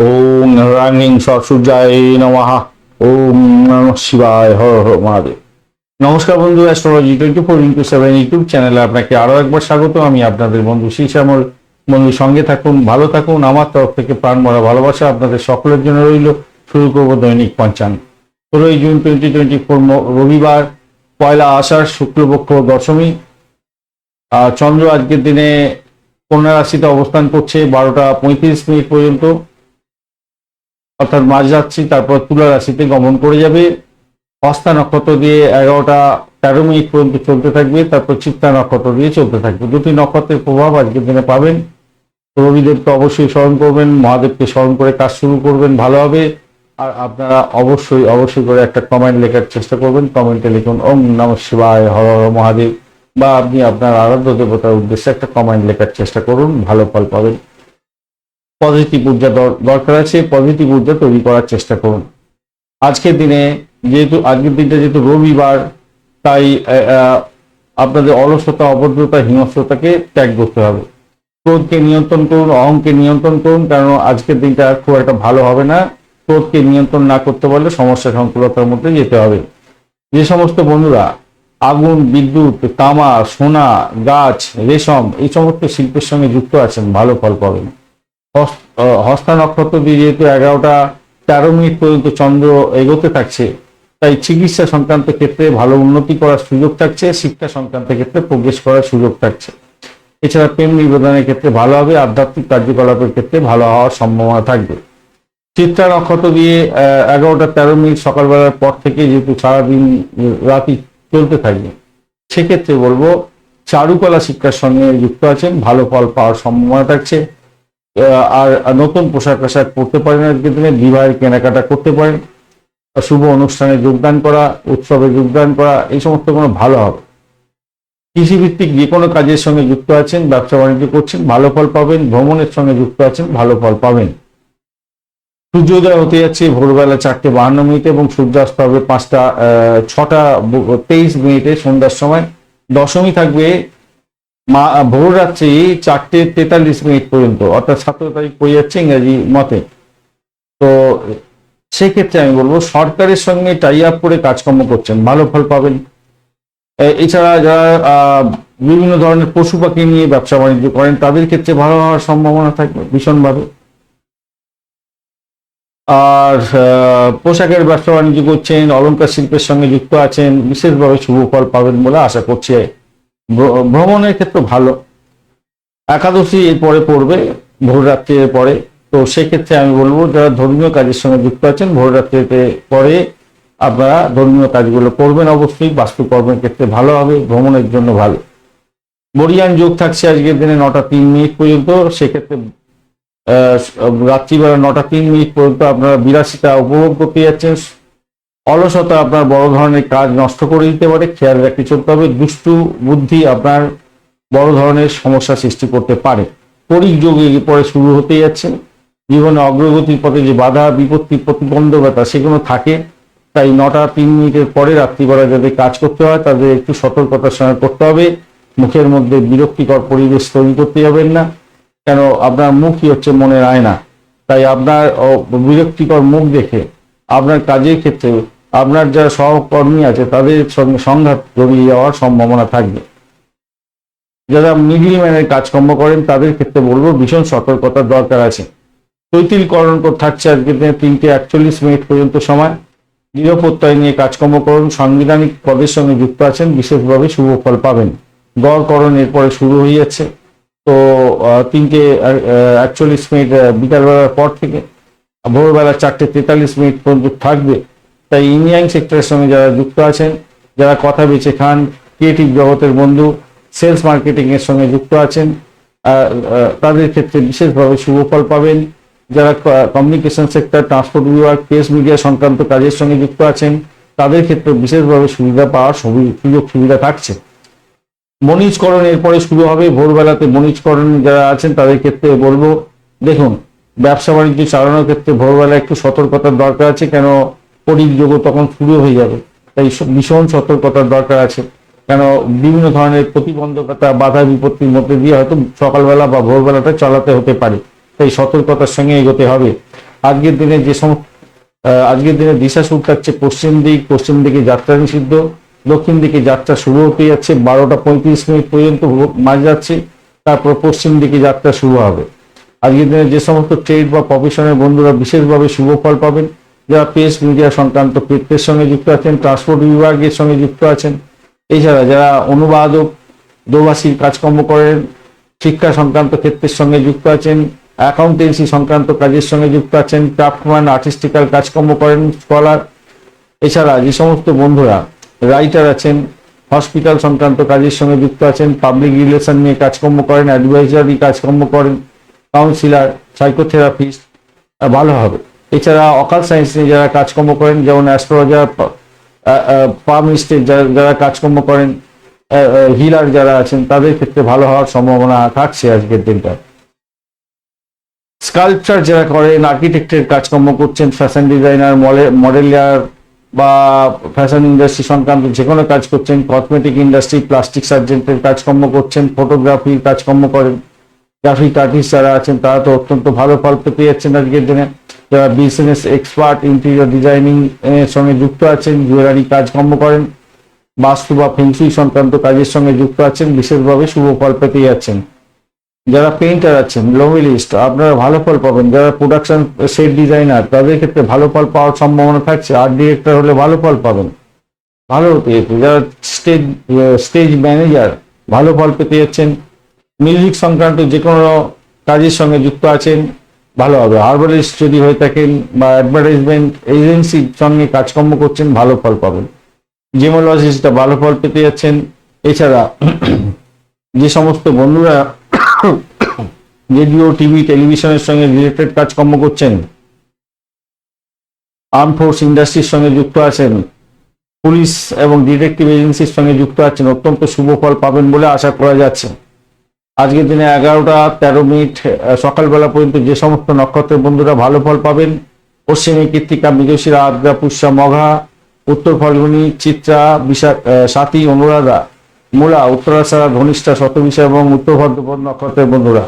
ওম রাঙিং সরসূর্যায় নমঃ ওম নমঃ শিবায় হর হর মহাদেব নমস্কার বন্ধু astrology twenty four into seven YouTube চ্যানেলে আপনাকে আরও একবার স্বাগত আমি আপনাদের বন্ধু শ্যামল বন্ধু সঙ্গে থাকুন, ভালো থাকুন। আমার তরফ থেকে প্রাণ ভরা ভালোবাসা আপনাদের সকলের জন্য রইল। শুরু করব দৈনিক পঞ্চাঙ্গ ষোলোই জুন টোয়েন্টি টোয়েন্টি ফোর রবিবার, পয়লা আষাঢ় শুক্লপক্ষ দশমী। আর চন্দ্র আজকের দিনে কন্যা রাশিতে অবস্থান করছে বারোটা পঁয়ত্রিশ মিনিট পর্যন্ত। অর্থাৎ মাঝ যাচ্ছি, তারপর তুলা রাশিতে গমন করে যাবে। হস্তা নক্ষত্র দিয়ে এগারোটা তেরো মিনিট পর্যন্ত চলতে থাকবে, তারপর চিত্তা নক্ষত্র দিয়ে চলতে থাকবে। দুটি নক্ষত্রের প্রভাব আজকের দিনে পাবেন। রবিদেবকে অবশ্যই স্মরণ করবেন, মহাদেবকে স্মরণ করে কাজ শুরু করবেন, ভালো হবে। আর আপনারা অবশ্যই অবশ্যই করে একটা কমেন্ট লেখার চেষ্টা করবেন। কমেন্টে লিখুন, ওম নম শিবায়, হর হর মহাদেব। বা আপনি আপনার আরাধ্য দেবতার উদ্দেশ্যে একটা কমেন্ট লেখার চেষ্টা করুন, ভালো ফল পাবেন। পজিটিভ ঊর্জা দর- দরকার আছে পজিটিভ ঊর্জা তৈরি করার চেষ্টা করুন। আজকের দিনে যেহেতু, আজকের দিনটা যেহেতু রবিবার, তাই আপনাদের অলসতা, অভদ্রতা, হিংস্রতাকে ত্যাগ করতে হবে। ক্রোধকে নিয়ন্ত্রণ করুন, অহংকে নিয়ন্ত্রণ করুন, কারণ আজকের দিনটা খুব একটা ভালো হবে না। ক্রোধকে নিয়ন্ত্রণ না করতে পারলে সমস্যা সংকুলতার মধ্যে যেতে হবে। যে সমস্ত বন্ধুরা, আগুন, বিদ্যুৎ, তামা, সোনা, গাছ, রেশম, এই সমস্ত শিল্পের সঙ্গে যুক্ত আছেন, ভালো ফল পাবেন। হস্তা নক্ষত্র দিয়ে যেহেতু এগারোটা, তেরো মিনিট পর্যন্ত চন্দ্র এগোতে থাকছে, তাই চিকিৎসা সংক্রান্ত ক্ষেত্রে ভালো উন্নতি করার সুযোগ থাকছে, শিক্ষা সংক্রান্ত ক্ষেত্রে প্রবেশ করার সুযোগ থাকছে। এছাড়া প্রেম নিবেদনের ক্ষেত্রে ভালো হবে, আধ্যাত্মিক কার্যকলাপের ক্ষেত্রে ভালো হওয়ার সম্ভাবনা থাকবে। চিত্রা নক্ষত্র দিয়ে এগারোটা, তেরো মিনিট সকালবেলার পর থেকে যেহেতু সারাদিন রাতি চলতে থাকবে সেক্ষেত্রে বলব চারুকলা শিক্ষার সঙ্গে যুক্ত আছেন, ভালো ফল পাওয়ার সম্ভাবনা থাকছে। আর নতুন পোশাক আশাক পরতে পারেন আজকের দিনে বিবাহের কেনাকাটা করতে পারেন। শুভ অনুষ্ঠানে যোগদান করা, উৎসবে যোগদান করা, এই সমস্ত কোনো ভালো হবে। কৃষিভিত্তিক যে কোনো কাজের সঙ্গে যুক্ত আছেন, ব্যবসা বাণিজ্য করছেন, ভালো ফল পাবেন, ভ্রমণের সঙ্গে যুক্ত আছেন, ভালো ফল পাবেন। সূর্যোদয় হতে যাচ্ছে ভোরবেলা চারটে বাহান্ন মিনিটে এবং সূর্যাস্ত হবে পাঁচটা ছটা, তেইশ মিনিটে সন্ধ্যার সময়। দশমী থাকবে মা, ভোর রাত্রি চারটে তেতাল্লিশ মিনিট পর্যন্ত, অর্থাৎ সতেরো তারিখ পড়ে যাচ্ছে ইংরাজি মতে। তো সেক্ষেত্রে আমি বলব, সরকারের সঙ্গে টাই আপ করে কাজকর্ম করছেন, ভালো ফল পাবেন। এছাড়া যারা বিভিন্ন ধরনের পশু পাখি নিয়ে ব্যবসা বাণিজ্য করেন, তাদের ক্ষেত্রে ভালো হওয়ার সম্ভাবনা থাকবে, ভীষণভাবে। আর পোশাকের ব্যবসা বাণিজ্য করছেন অলঙ্কার শিল্পের সঙ্গে যুক্ত আছেন, বিশেষভাবে শুভ ফল পাবেন বলে আশা করছি। ভ্রমণের ক্ষেত্রে ভালো। একাদশী এরপরে পড়বে ভোররাত্রির পরে। তো সেক্ষেত্রে আমি বলব, যারা ধর্মীয় কাজের সঙ্গে যুক্ত আছেন ভোররাত্রিতে পরে আপনারা ধর্মীয় কাজগুলো করবেন অবশ্যই। বাস্তুকর্মের ক্ষেত্রে ভালো হবে, ভ্রমণের জন্য ভালো। বরিয়ান যোগ থাকছে আজকের দিনে নটা তিন মিনিট পর্যন্ত। সেক্ষেত্রে রাত্রিবেলা নটা তিন মিনিট পর্যন্ত আপনারা বিরাশিটা উপভোগ করতে যাচ্ছেন। অলসতা আপনার বড় ধরনের কাজ নষ্ট করে দিতে পারে, খেয়াল রাখতে চলতে হবে, দুষ্টু বুদ্ধি আপনার বড় ধরনের সমস্যা সৃষ্টি করতে পারে। পরিক যোগ পরে শুরু হতে যাচ্ছে। জীবনে অগ্রগতির পথে যে বাধা, বিপত্তি, প্রতিবন্ধকতা সেগুলো থাকে। তাই নটা তিন মিনিটের পরে রাত্রিবেলা যাদের কাজ করতে হয়, তাদের একটু সতর্কতার সঙ্গে করতে হবে। মুখের মধ্যে বিরক্তিকর পরিবেশ তৈরি করতে যাবেন না। কেন? আপনার মুখই হচ্ছে মনের আয়না। তাই আপনার বিরক্তিকর মুখ দেখে আপনার কাজের ক্ষেত্রে আপনার যারা সহকর্মী আছে, তাদের সঙ্গে সংঘাত জড়িয়ে যাওয়ার সম্ভাবনা থাকবে। যারা মিডিল ম্যানের কাজকর্ম করেন, তাদের ক্ষেত্রে বলব ভীষণ সতর্কতার দরকার আছে। তৈতিলকরণ কর- থাকছে আজকের দিনে তিনটে একচল্লিশ মিনিট পর্যন্ত সময়। নিরাপত্তায় নিয়ে কাজকর্ম করুন। সাংবিধানিক পদের সঙ্গে যুক্ত আছেন, বিশেষভাবে শুভ ফল পাবেন। গড়করণ এরপরে শুরু হয়ে যাচ্ছে। তো তিনটে একচল্লিশ মিনিট বিকালবেলার পর থেকে ভোরবেলা চারটে তেতাল্লিশ মিনিট পর্যন্ত থাকবে। তাই ইঞ্জিনিয়ারিং সেক্টরের সঙ্গে যারা যুক্ত আছেন, যারা কথা বেছে খান, ক্রিয়েটিভ জগতের বন্ধু, সেলস মার্কেটিং এর সঙ্গে যুক্ত আছেন তাদের ক্ষেত্রে বিশেষভাবে শুভ ফল পাবেন। যারা কমিউনিকেশন সেক্টর ট্রান্সপোর্ট বিভাগ প্রেস মিডিয়া সংক্রান্ত কাজের সঙ্গে যুক্ত আছেন, তাদের ক্ষেত্রে বিশেষভাবে সুবিধা পাওয়ার সুযোগ সুবিধা থাকছে। বণিজকরণ এরপরে শুরু হবে। ভোরবেলাতে বণিজকরণ যারা আছেন, তাদের ক্ষেত্রে বলব, দেখুন ব্যবসা বাণিজ্য চালানোর ক্ষেত্রে ভোরবেলা একটু সতর্কতার দরকার আছে কেন পরিযোগ তখন শুরু হয়ে যাবে। তাই ভীষণ সতর্কতার দরকার আছে। কেন বিভিন্ন ধরনের প্রতিবন্ধকতা বাধা বিপত্তির মধ্যে দিয়ে হয়তো সকালবেলা বা ভোরবেলাটা চালাতে হতে পারে। তাই সতর্কতার সঙ্গে এগোতে হবে। আজকের দিনে যে সম আহ, আজকের দিনে দিশা শুরু থাকছে পশ্চিম দিক পশ্চিম দিকে যাত্রা নিষিদ্ধ। দক্ষিণ দিকে যাত্রা শুরু হতে যাচ্ছে বারোটা পঁয়ত্রিশ মিনিট পর্যন্ত মাঝ যাচ্ছে। তারপর পশ্চিম দিকে যাত্রা শুরু হবে। আজকের দিনে যে সমস্ত ট্রেড বা প্রফেশনের বন্ধুরা বিশেষভাবে শুভ ফল পাবেন, যারা প্রেস মিডিয়া সংক্রান্ত ক্ষেত্রের সঙ্গে যুক্ত আছেন ট্রান্সপোর্ট বিভাগের সঙ্গে যুক্ত আছেন, এছাড়া যারা অনুবাদক, দোভাষীর কাজকর্ম করেন, শিক্ষা সংক্রান্ত ক্ষেত্রের সঙ্গে যুক্ত আছেন অ্যাকাউন্টেন্সি সংক্রান্ত কাজের সঙ্গে যুক্ত আছেন ক্রাফটম্যান আর্টিস্টিক্যাল কাজকর্ম করেন স্কলার এছাড়া যে সমস্ত বন্ধুরা রাইটার আছেন হসপিটাল সংক্রান্ত কাজের সঙ্গে যুক্ত আছেন পাবলিক রিলেশন নিয়ে কাজকর্ম করেন অ্যাডভাইজারি কাজকর্ম করেন কাউন্সিলর সাইকোথেরাপিস্ট ভালো হবে। এছাড়া অকাল সায়েন্স নিয়ে যারা কাজকর্ম করেন, যেমন অ্যাস্ট্রোলজার ফার্মিস্টের যারা যারা কাজকর্ম করেন হিলার যারা আছেন, তাদের ক্ষেত্রে ভালো হওয়ার সম্ভাবনা থাকছে আজকের দিনটা। স্কাল্পচার যারা করেন আর্কিটেক্টের কাজকর্ম করছেন ফ্যাশন ডিজাইনার মডেলিয়ার বা ফ্যাশন ইন্ডাস্ট্রি সংক্রান্ত যে কোনো কাজ করছেন কসমেটিক ইন্ডাস্ট্রি প্লাস্টিক সার্জেন্টের কাজকর্ম করছেন ফটোগ্রাফির কাজকর্ম করেন গ্রাফিক আর্টিস্ট যারা আছেন, তারা তো অত্যন্ত ভালো ফল পেতে যাচ্ছেন আজকের দিনে। যারা বিজনেস এক্সপার্ট ইন্টেরিয়র ডিজাইনিং এর সঙ্গে যুক্ত আছেন জুয়েলারি কাজকর্ম করেন, বাস্তু বা ফেন্সুই সংক্রান্ত কাজের সঙ্গে যুক্ত আছেন, বিশেষভাবে শুভ ফল পেতে যাচ্ছেন যারা পেইন্টার আছেন লোভিলিস্ট আপনারা ভালো ফল পাবেন। যারা প্রোডাকশন সেট ডিজাইনার তাদের ক্ষেত্রে ভালো ফল পাওয়ার সম্ভাবনা থাকছে। আর্ট ডিরেক্টর হলে ভালো ফল পাবেন। ভালো যাচ্ছে যারা স্টেজ স্টেজ ম্যানেজার ভালো ফল পেতে যাচ্ছেন। মিউজিক সংক্রান্ত যে কোনো কাজের সঙ্গে যুক্ত আছেন, ভালো হবে। হার্বালিস্ট যদি হয়ে থাকেন বা অ্যাডভার্টাইজমেন্ট এজেন্সির সঙ্গে কাজকর্ম করছেন, ভালো ফল পাবেন। জিমোলজিস্টটা ভালো ফল পেতে যাচ্ছেন। এছাড়া যে সমস্ত বন্ধুরা রেডিও টিভি টেলিভিশনের সঙ্গে রিলেটেড কাজকর্ম করছেন আর্ম ফোর্স ইন্ডাস্ট্রির সঙ্গে যুক্ত আছেন পুলিশ এবং ডিটেকটিভ এজেন্সির সঙ্গে যুক্ত আছেন, অত্যন্ত শুভ ফল পাবেন বলে আশা করা যাচ্ছে। আজকের দিনে এগারোটা, তেরো মিনিট সকালবেলা পর্যন্ত যে সমস্ত নক্ষত্রের বন্ধুরা ভালো ফল পাবেন, পশ্চিমী কৃত্তিকা, মৃগশিরা, আদ্রা, পুষ্যা, মঘা, উত্তর ফাল্গুনী, চিত্রা, বিশা সাথী, অনুরাধা, মূলা উত্তরাশারা ধনিষ্ঠা শতবিশা এবং উত্তর ভদ্রপদ নক্ষত্রের বন্ধুরা।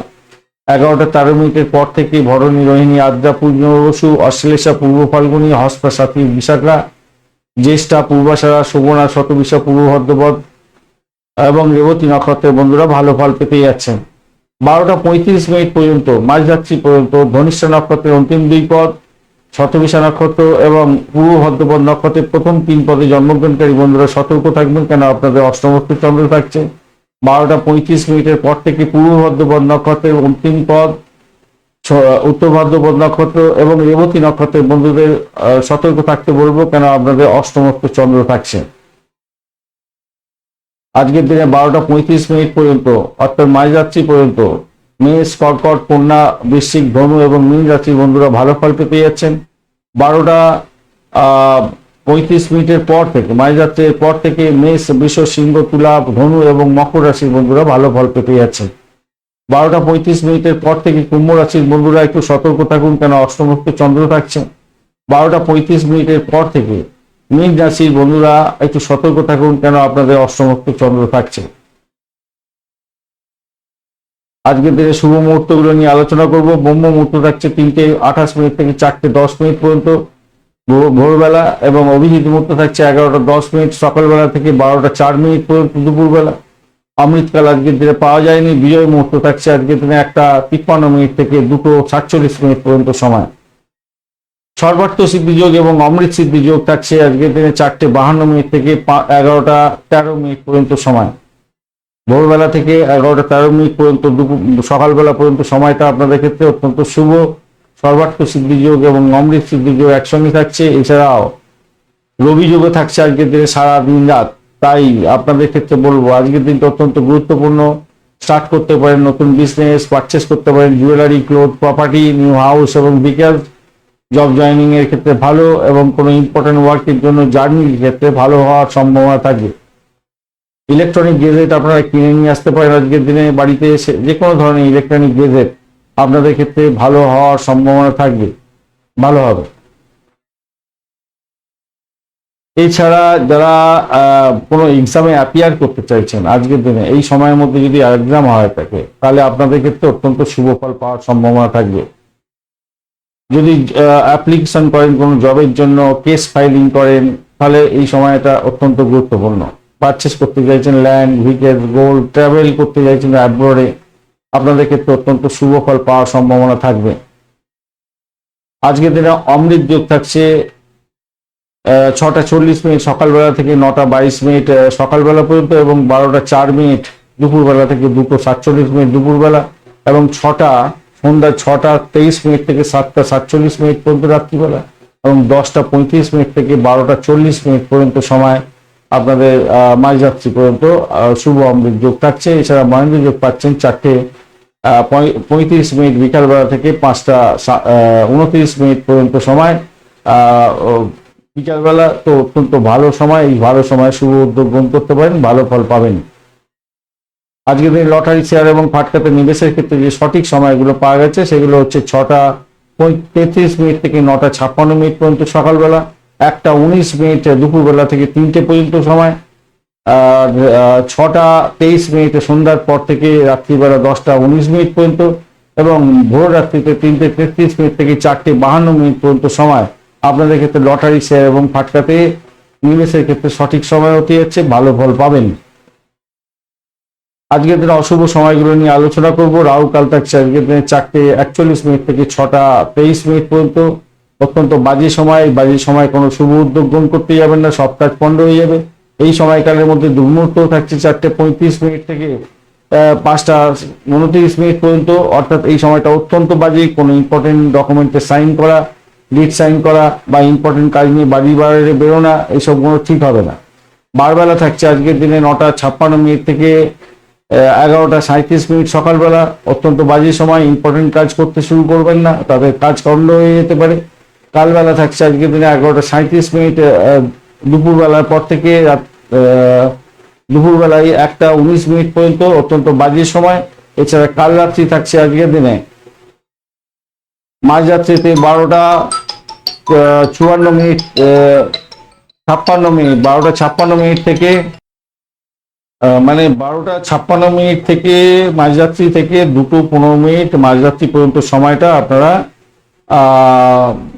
এগারোটা, তেরো মিনিটের পর থেকে ভরণী, রোহিণী, আদ্রা পূর্ণবসু অশ্লেষা, পূর্ব ফাল্গুনি, হস্তা, সাথী, বিশাখা, জ্যেষ্ঠা, পূর্বাশারা, সুবর্ণা শতবিশা পূর্ব ভদ্রপদ এবং রেবতী নক্ষত্রের বন্ধুরা ভালো ফল পেতে যাচ্ছেন। বারোটা পঁয়ত্রিশ মিনিট পর্যন্ত মাঝযাত্রী পর্যন্ত ধনিষ্ঠা নক্ষত্রের অন্তিম দুই পদ, শতবিশা নক্ষত্র এবং পূর্ব ভদ্রপদ নক্ষত্রের প্রথম তিন পদে জন্মগ্রহণকারী বন্ধুরা সতর্ক থাকবেন কেন আপনাদের অষ্টমস্ত চন্দ্র থাকছে। বারোটা পঁয়ত্রিশ মিনিটের পর থেকে পূর্ব ভদ্রপদ নক্ষত্রের অন্তিম পদ উত্তর ভাদ্রপদ নক্ষত্র এবং রেবতী নক্ষত্রের বন্ধুদের সতর্ক থাকতে বলব কেন আপনাদের অষ্টমস্ত চন্দ্র থাকছে। আজকের দিনে বারোটা পঁয়ত্রিশ মিনিট পর্যন্ত, অর্থাৎ মাঝরাত্রি পর্যন্ত মেষ, কর্কট কন্যা বৃশ্চিক, ধনু এবং মীন রাত্রির বন্ধুরা ভালো ফল পেতে যাচ্ছেন। বারোটা পঁয়ত্রিশ মিনিটের পর থেকে মাঝরাত্রির পর থেকে মেষ বিশ্ব সিংহ, তুলা, ধনু এবং মকর রাশির বন্ধুরা ভালো ফল পেতে যাচ্ছেন। বারোটা পঁয়ত্রিশ মিনিটের পর থেকে কুম্ভ রাশির বন্ধুরা একটু সতর্ক থাকুন, কেন অষ্টমস্ত চন্দ্র থাকছে বারোটা পঁয়ত্রিশ মিনিটের পর থেকে মীন রাশির বন্ধুরা, একটু সতর্ক থাকুন কেন আপনাদের অষ্টমস্ত চন্দ্র থাকছে। আজকের দিনে শুভ মুহূর্তগুলো নিয়ে আলোচনা করব। ব্রহ্ম মুহূর্ত থাকছে তিনটে, আঠাশ মিনিট থেকে চারটে, দশ মিনিট পর্যন্ত। ভোরবেলা এবং অভিজিৎ মুহূর্ত থাকছে এগারোটা, দশ মিনিট। সকালবেলা থেকে বারোটা, চার মিনিট পর্যন্ত দুপুরবেলা। অমৃতকাল আজকের দিনে পাওয়া যায়নি। বিজয় মুহূর্ত থাকছে আজকের দিনে একটা তিপ্পান্ন মিনিট থেকে দুটো সাতচল্লিশ মিনিট পর্যন্ত সময়। সর্বার্থ সিদ্ধিযোগ এবং অমৃত সিদ্ধিযোগ থাকছে আজকের দিনে চারটে বাহান্ন মিনিট থেকে এগারোটা তেরো মিনিট পর্যন্ত সময়। ভোরবেলা থেকে এগারোটা তেরো মিনিট পর্যন্ত সকালবেলা পর্যন্ত সময়টা আপনাদের ক্ষেত্রে অত্যন্ত শুভ। সর্বার্থ সিদ্ধিযোগ এবং অমৃত সিদ্ধিযোগ একসঙ্গে থাকছে। এছাড়াও রবি যোগে থাকছে আজকের দিনে সারা দিন রাত। তাই আপনাদের ক্ষেত্রে বলব, আজকের দিনটা অত্যন্ত গুরুত্বপূর্ণ। স্টার্ট করতে পারেন নতুন বিজনেস পারচেস করতে পারেন jewellery cloth property new house এবং বিকেল জব জয়েনিং এর ক্ষেত্রে ভালো এবং কোনো ইম্পর্টেন্ট ওয়ার্কের জন্য জার্নির ক্ষেত্রে ভালো হওয়ার সম্ভাবনা থাকবে ইলেকট্রনিক গেজেট আপনারা কিনে নিয়ে আসতে পারেন আজকের দিনে বাড়িতে এসে যে কোনো ধরনের ইলেকট্রনিক গেজেট আপনাদের ক্ষেত্রে ভালো হওয়ার সম্ভাবনা থাকবে, ভালো হবে। এছাড়া যারা কোনো এক্সামে অ্যাপিয়ার করতে চাইছেন আজকের দিনে, এই সময়ের মধ্যে যদি এক্সাম হয় থাকে তাহলে আপনাদের ক্ষেত্রে অত্যন্ত শুভ ফল পাওয়ার সম্ভাবনা থাকবে। যদি অ্যাপ্লিকেশন করেন কোনো জবের জন্য কেস ফাইলিং করেন, তাহলে এই সময়টা অত্যন্ত গুরুত্বপূর্ণ। পারচেস করতে চাইছেন ল্যান্ড ভিকেট গোল্ড ট্রাভেল করতে চাইছেন অ্যাব্রোডে আপনাদের ক্ষেত্রে অত্যন্ত শুভ ফল পাওয়ার সম্ভাবনা থাকবে। আজকের দিনে অমৃত যোগ থাকছে ছটা চল্লিশ মিনিট সকালবেলা থেকে নটা বাইশ মিনিট সকালবেলা পর্যন্ত এবং বারোটা চার মিনিট দুপুরবেলা থেকে দুটো সাতচল্লিশ মিনিট দুপুরবেলা এবং ছটা সন্ধ্যা ছটা, তেইশ মিনিট থেকে সাতটা, সাতচল্লিশ মিনিট পর্যন্ত রাত্রিবেলা এবং দশটা, পঁয়ত্রিশ মিনিট থেকে বারোটা, চল্লিশ মিনিট পর্যন্ত সময় আপনাদের মাঝরাত্রি পর্যন্ত শুভ অমৃত যোগ থাকছে। এছাড়া মহেন্দ্র যোগ পাচ্ছেন চারটে পঁয়- পঁয়ত্রিশ মিনিট বিকালবেলা থেকে পাঁচটা উনত্রিশ মিনিট পর্যন্ত সময়। বিকালবেলা তো অত্যন্ত ভালো সময়। এই ভালো সময় শুভ উদ্যোগ গ্রহণ করতে পারেন, ভালো ফল পাবেন। আজকের দিন লটারি, শেয়ার এবং ফাটকাতে নিবেশের ক্ষেত্রে যে সঠিক সময়গুলো পাওয়া গেছে, সেগুলো হচ্ছে ছটা তেত্রিশ মিনিট থেকে নটা ছাপ্পান্ন মিনিট পর্যন্ত সকালবেলা, একটা উনিশ মিনিট দুপুরবেলা থেকে তিনটে পর্যন্ত সময়, আর ছটা তেইশ মিনিটে সন্ধ্যার পর থেকে রাত্রিবেলা দশটা উনিশ মিনিট পর্যন্ত এবং ভোর রাত্রিতে তিনটে তেত্রিশ মিনিট থেকে চারটে বাহান্ন মিনিট পর্যন্ত সময়। আপনাদের ক্ষেত্রে লটারি, শেয়ার এবং ফাটকাতে নিমেষের ক্ষেত্রে সঠিক সময় হতে যাচ্ছে ভালো ফল পাবেন। আজকের দিনে অশুভ সময়গুলো নিয়ে আলোচনা করব। রাহু কাল থাকছে আজকের দিনে চারটে একচল্লিশ মিনিট থেকে ছটা তেইশ মিনিট পর্যন্ত। অত্যন্ত বাজে সময় বাজে সময় কোনো শুভ উদ্যোগ গ্রহণ করতে যাবেন না, সব কাজ পণ্ড হয়ে যাবে। এই সময়কালের মধ্যে দুর্মুহূর্ত থাকছে চারটে পঁয়ত্রিশ মিনিট থেকে পাঁচটা উনত্রিশ মিনিট পর্যন্ত। অর্থাৎ এই সময়টা অত্যন্ত বাজে, কোনো ইম্পর্টেন্ট ডকুমেন্টে সাইন করা লিড সাইন করা বা ইম্পর্টেন্ট কাজ নিয়ে বাড়ি বাইরে বেরোনা এইসব কোনো ঠিক হবে না। বারবেলা থাকছে আজকের দিনে নটা ছাপ্পান্ন মিনিট থেকে এগারোটা সাঁত্রিশ মিনিট সকালবেলা, অত্যন্ত বাজে সময় ইম্পর্টেন্ট কাজ করতে শুরু করবেন না, তাদের কাজ কন্ড হয়ে যেতে পারে। কালবেলা থাকছে আজকের দিনে এগারোটা সাঁত্রিশ মিনিট দুপুরবেলার পর থেকে রাত দুপুরবেলায় একটা উনিশ মিনিট পর্যন্ত অত্যন্ত বাজে সময়। এছাড়া কাল রাত্রি থাকছে আজকের দিনে। মাঝরাত্রিতে বারোটা চুয়ান্ন মিনিট ছাপ্পান্ন মিনিট, বারোটা ছাপ্পান্ন মিনিট থেকে মানে বারোটা ছাপ্পান্ন মিনিট থেকে মাঝরাত্রি থেকে দুটো পনেরো মিনিট মাঝরাত্রি পর্যন্ত সময়টা আপনারা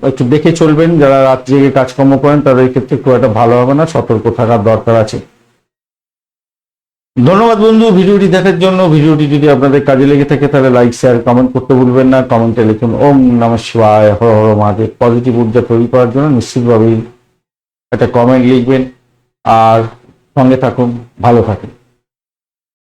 একটু দেখে চলবেন। যারা রাত্রি জেগে কাজকর্ম করেন, তাদের ক্ষেত্রে খুব একটা ভালো হবে না, সতর্ক থাকার দরকার আছে। ধন্যবাদ বন্ধু, ভিডিওটি দেখার জন্য। ভিডিওটি যদি আপনাদের কাজে লেগে থাকে, তাহলে লাইক শেয়ার কমেন্ট করতে ভুলবেন না। কমেন্টে লিখুন, ওম নম শিবায়, হর হর মহাদেব। পজিটিভ ঊর্জা তৈরি করার জন্য নিশ্চিতভাবেই একটা কমেন্ট লিখবেন। আর সঙ্গে থাকুন, ভালো থাকুন।